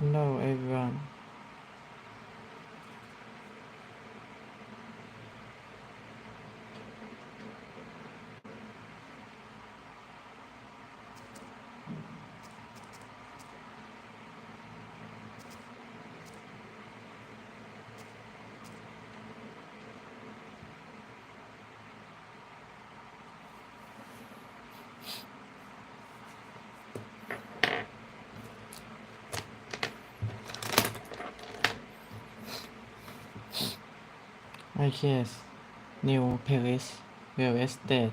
Hello everyone. IKS New Playlist Real Estate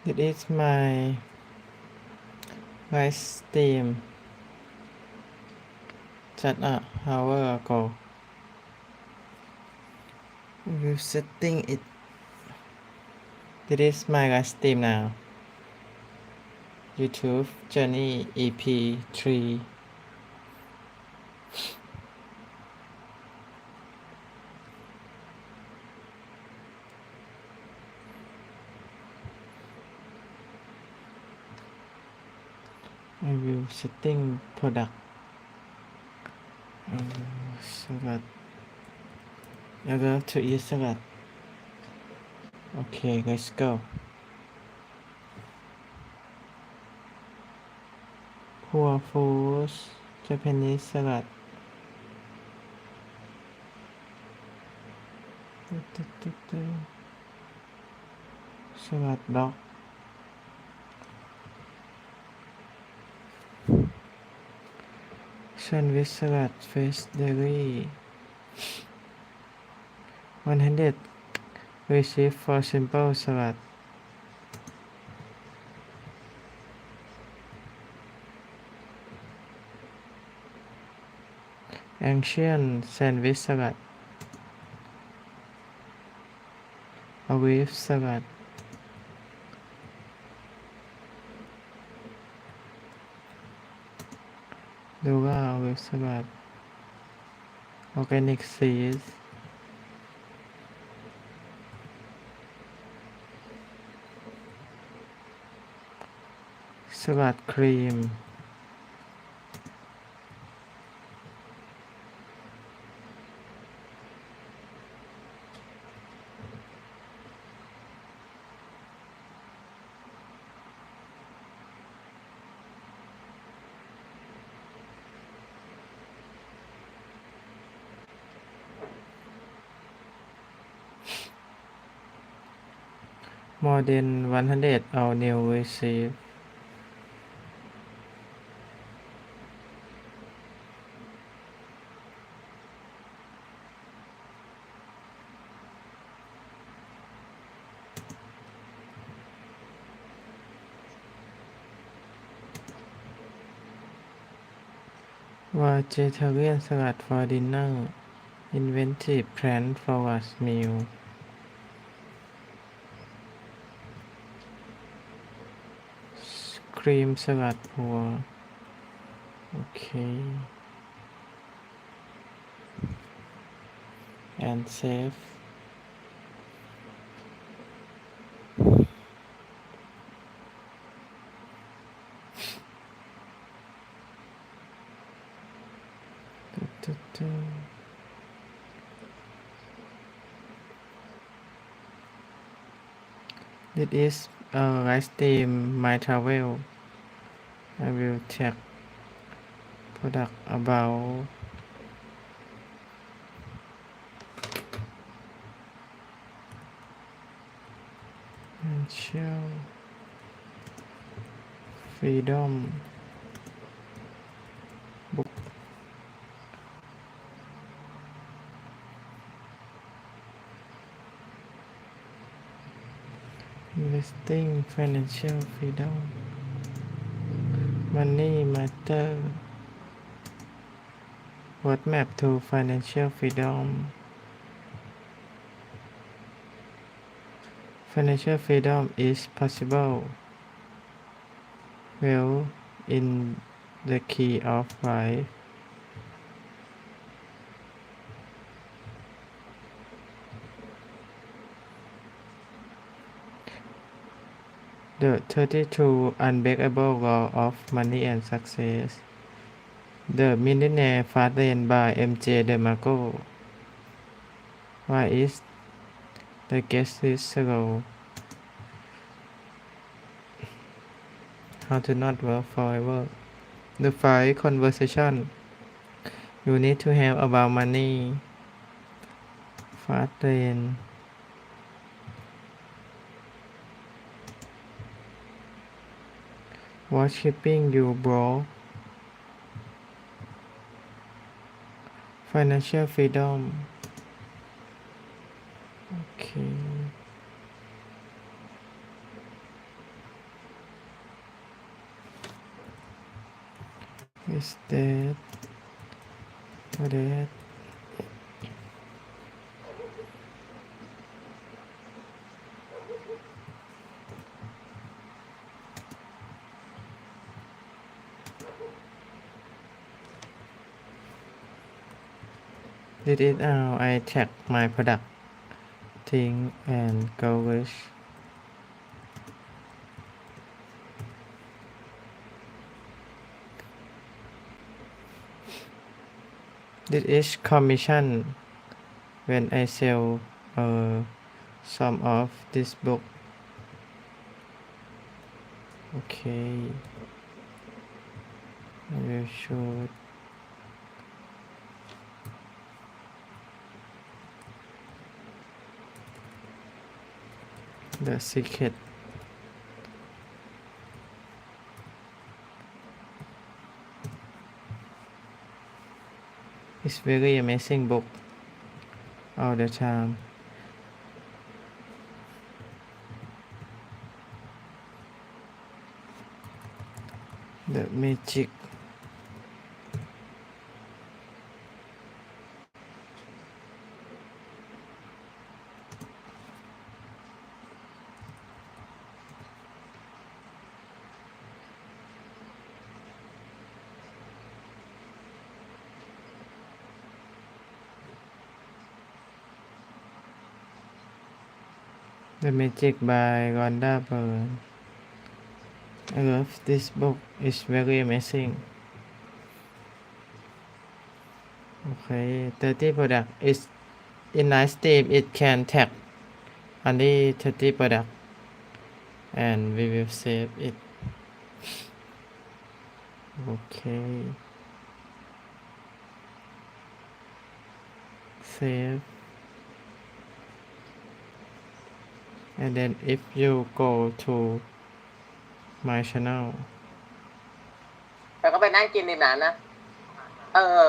'This is my live stream just a hour ago. You setting it. This is my live stream now. YouTube Journey EP 3. setting product. Sagat I go to eat sagat okay let's go. Poor foods Japanese salad salad block ชันวิสลัดเฟสเดลี่วันฮนเด็ด receive ร์ซิมเพิลสลัดแองเชียนแซนด์วิชสลัดอเวฟสลัด สลัดออร์แกนิกซีสสลัดครีม more than 100 all new received. Vegetarian salad for dinner. Inventive plan for a meal. ครีมสลัดหัว โอเค and save ตึ๊ดตึ๊ดตึ๊ด This is a live stream my travel. I will check product about financial freedom. Book investing financial freedom money matter roadmap to financial freedom. Financial freedom is possible. Well in the key of life The 32 Unbreakable Law of Money and Success. The Millionaire Fast Lane by MJ DeMarco. Why is the guest list slow? How to not work forever. The five conversation you need to have about money. Fast Lane. What's keeping you broke? Financial freedom. Okay. Is that that This is how I check my product thing and go with This is commission when I sell uh, some of this book. Okay. I will the secret It's very amazing book all the time. The magic The Magic by Rhonda Byrne. I love this book. It's very amazing. Okay, 30 product is in nice team. It can tag only 30 product, and we will save it. Okay. Save. And then if you go to my channel แล้วก็ไปนั่งกินริมน้ำนะ เออ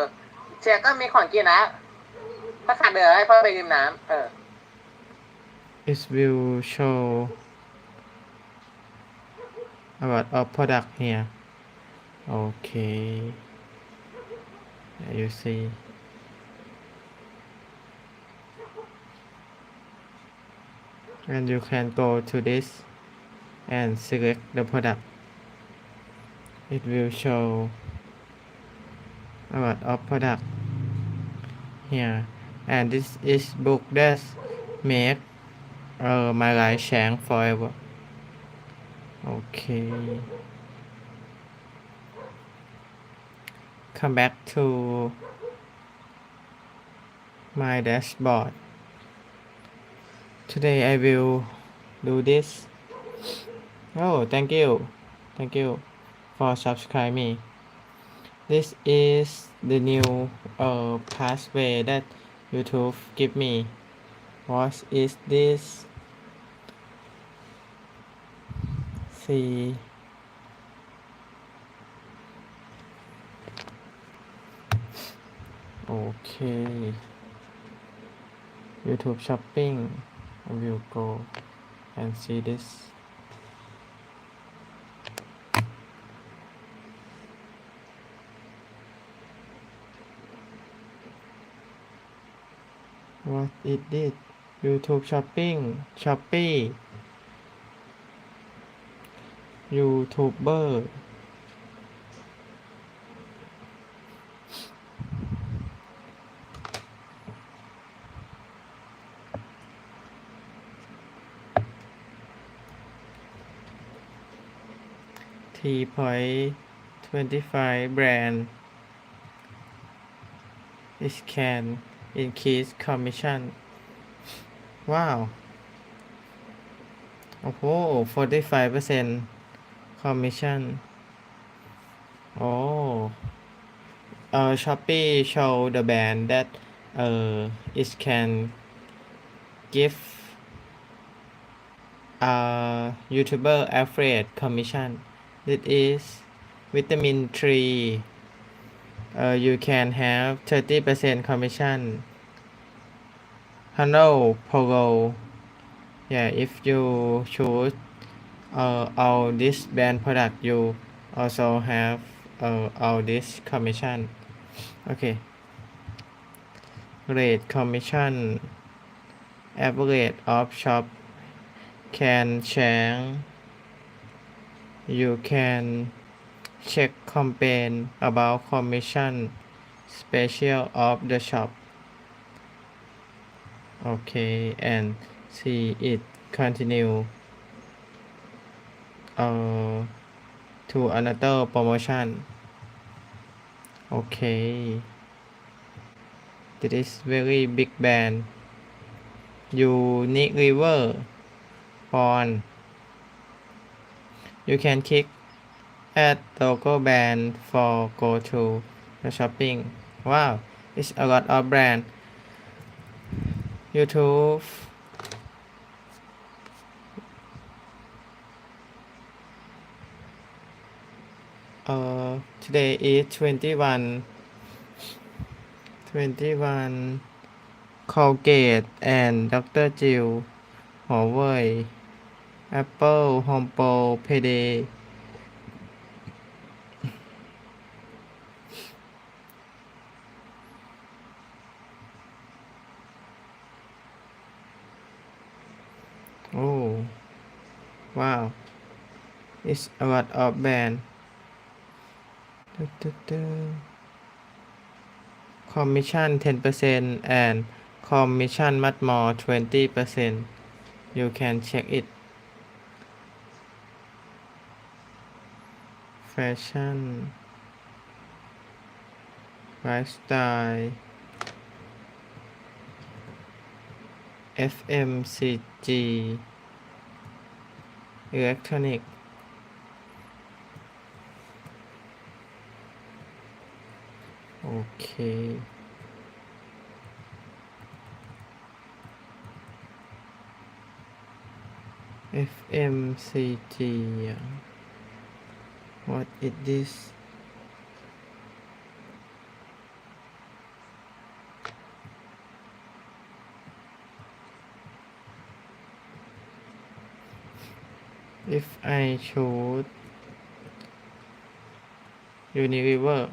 เชียร์ก็มีของกินนะ ถ้าขาดเดือให้พ่อไปริมน้ำ เออ it will show about our product here okay There you see and you can go to this and select the product. It will show a lot of product here. And this is book that make uh, my life change forever. Okay. Come back to my dashboard today I will do this. Oh thank you. Thank you for subscribing. This is the new uh, pathway that YouTube give me. What is this? See. Okay. YouTube shopping I will go and see this? What it did YouTube shopping Shopee. YouTuber T point twenty five brand it can increase commission ว้าว โอ้โห45% commission โอ้ uh, Shopee show the band that uh, it can give uh, YouTuber affiliate commission it is vitamin 3 uh, you can have 30% commission. Hello Pogo. Yeah if you choose uh, all this brand product you also have uh, all this commission. Okay. Rate commission. Average of shop can change you can check campaign about commission special of the shop. Okay and see it continue uh, to another promotion. Okay. This is very big band. Unique river on you can click add logo band for go to the shopping. Wow it's a lot of brand. YouTube. Uh, today is 21 21 Colgate and Dr. Jill Huawei Apple Home Pro Payday Oh, wow. It's a lot of band. Du- du- du. Commission 10% and commission much more 20%. You can check it. แฟชั่น ไลฟ์สไตล์ FMCG อิเล็กทรอนิกส์โอเค FMCG อะ what is. This if I choose Unilever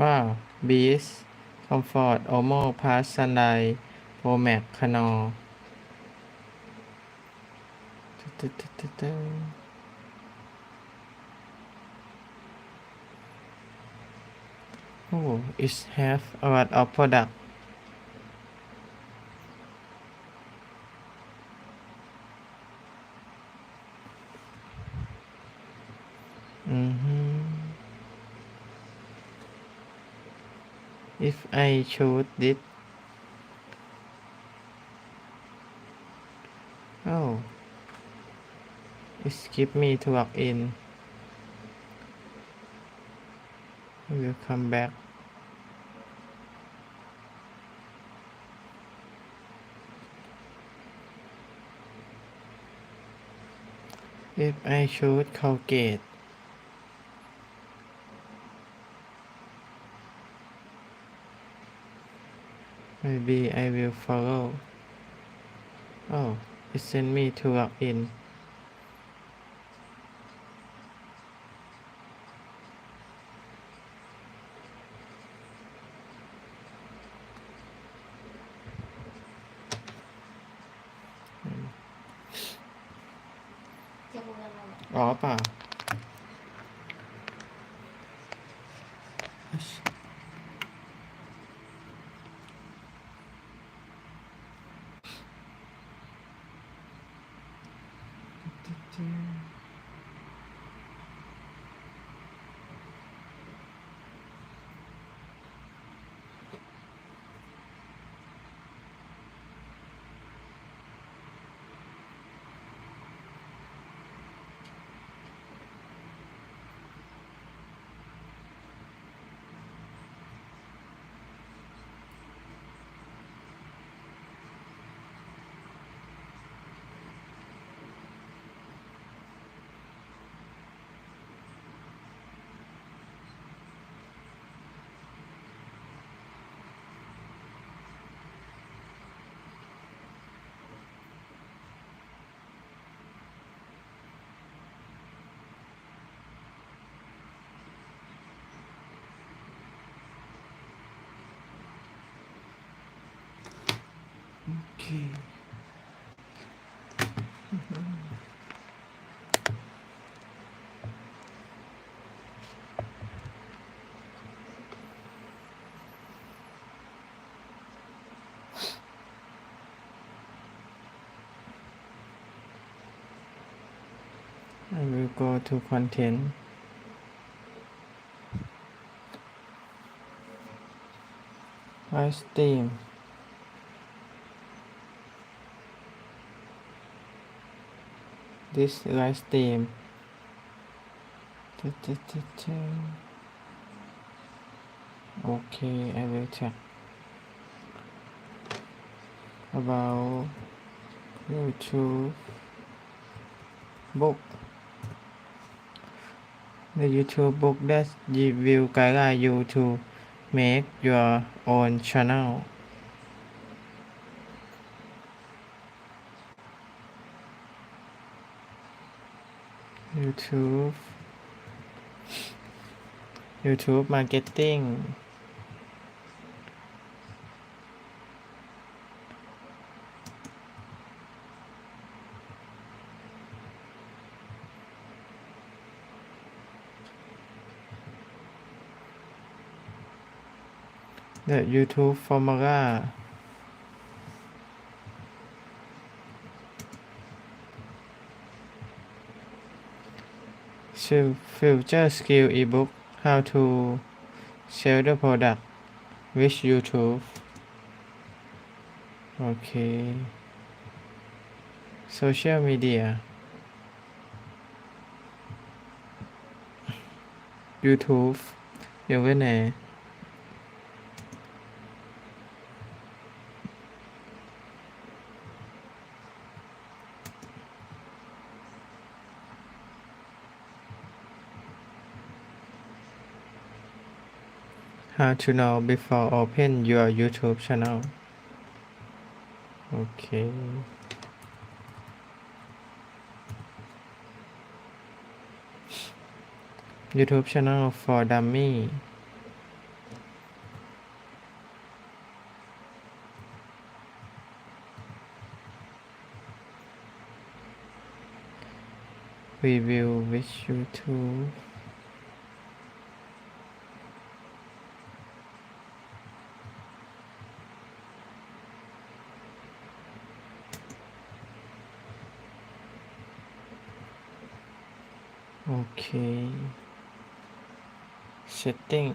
ว่าบีสคอมฟอร์ตโอโมพาสซันไดโปรแมกคานอโอ้ it have a lot of product I choose it. oh, skip me to log in. I will come back. If I choose Colgate, maybe I will follow. Oh, it sent me to log in. you. I will go to content. Live stream. This tu- tu. Okay, I will check. About YouTube book. The YouTube book that will guide you to make your own channel. YouTube YouTube marketing the YouTube formula future skill ebook how to sell the product with YouTube okay social media YouTube อยู่ไว้ไหน to know before open your YouTube channel. Okay. YouTube channel for dummy we will wish you to okay. Setting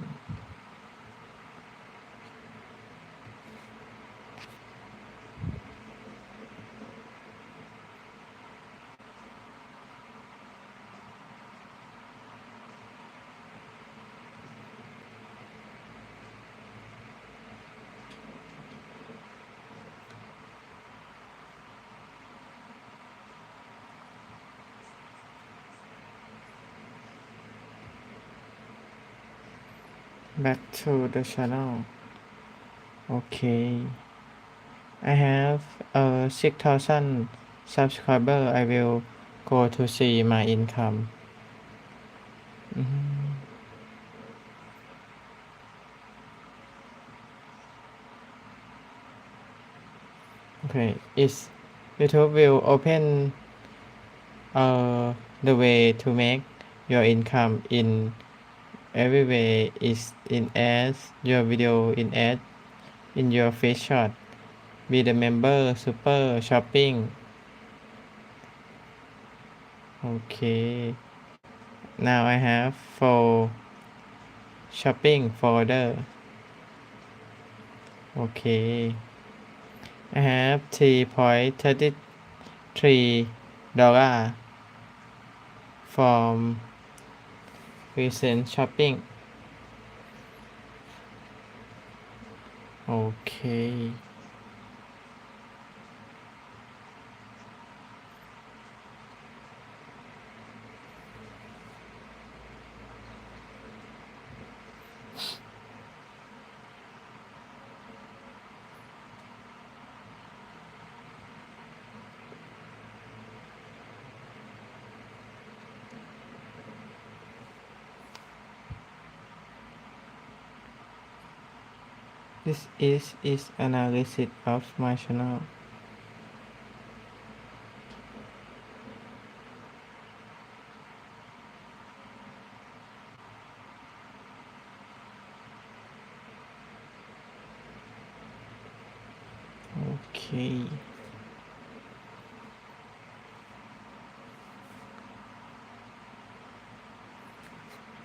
back to the channel. Okay. I have uh 6000 subscriber. I will go to see my income. Mhm. okay. Is YouTube will open uh the way to make your income in every way is in ads your video in ad in your face shot. Be the member super shopping. Okay. Now I have four shopping folder okay. I have three point thirty three dollar from recent shopping. Okay This is is analysis of my channel. Okay.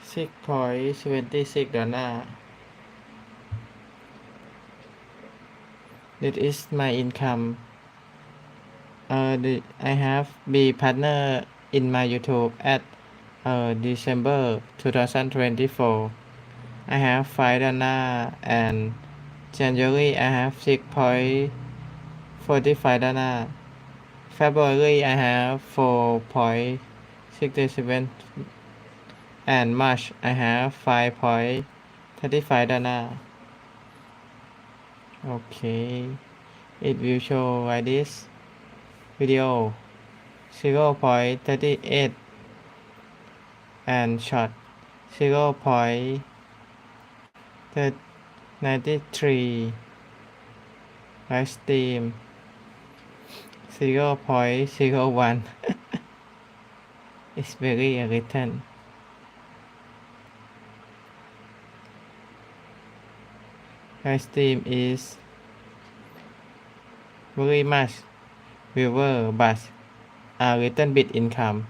Six point seventy six dollar. That is my income. Uh, the, I have be partner in my YouTube at uh, December 2024. I have five dollar and January I have six point forty five dollar. February I have four point sixty seven and March I have five point thirty five dollar. Okay, it will show like this video 0.38 and short 0.93 live stream 0.01 it's very written live stream is very much viewer but a little bit income.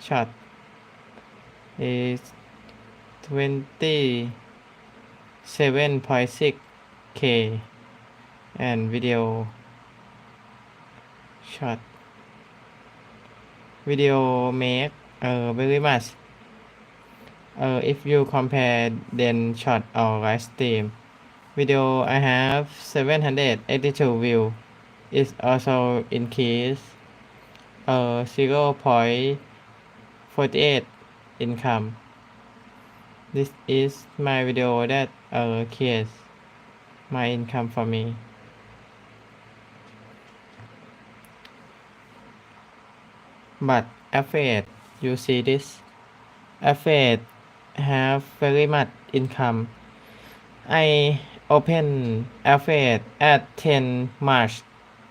Short. Is 27.6 k. And video. Short. Video make uh, very much uh, if you compare then short or live stream video I have 782 view. Is also increase uh 0.48 income. This is my video that uh creates my income for me. But affiliate you see this? Affiliate have very much income. I open affiliate at 10 March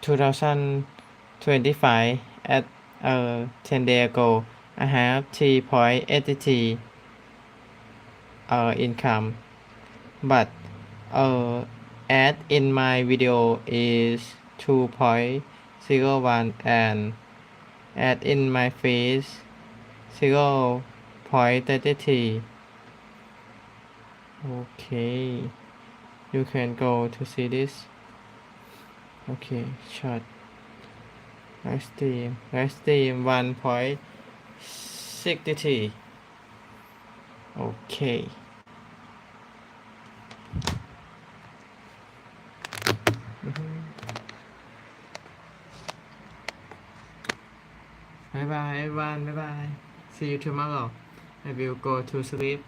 2025 at uh, 10 days ago, I have 3.83 uh, income, but uh, ad in my video is 2.01 and ad in my face 0.33. Okay. You can go to see this. Okay, shot. Ice steam. Ice steam 1.63. Okay. Mm-hmm. Bye bye everyone, bye bye. See you tomorrow. I will go to sleep.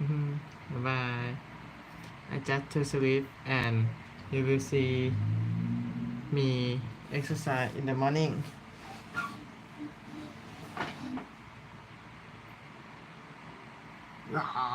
Mm-hmm. bye bye I just to sleep and you will see me exercise in the morning. Ah.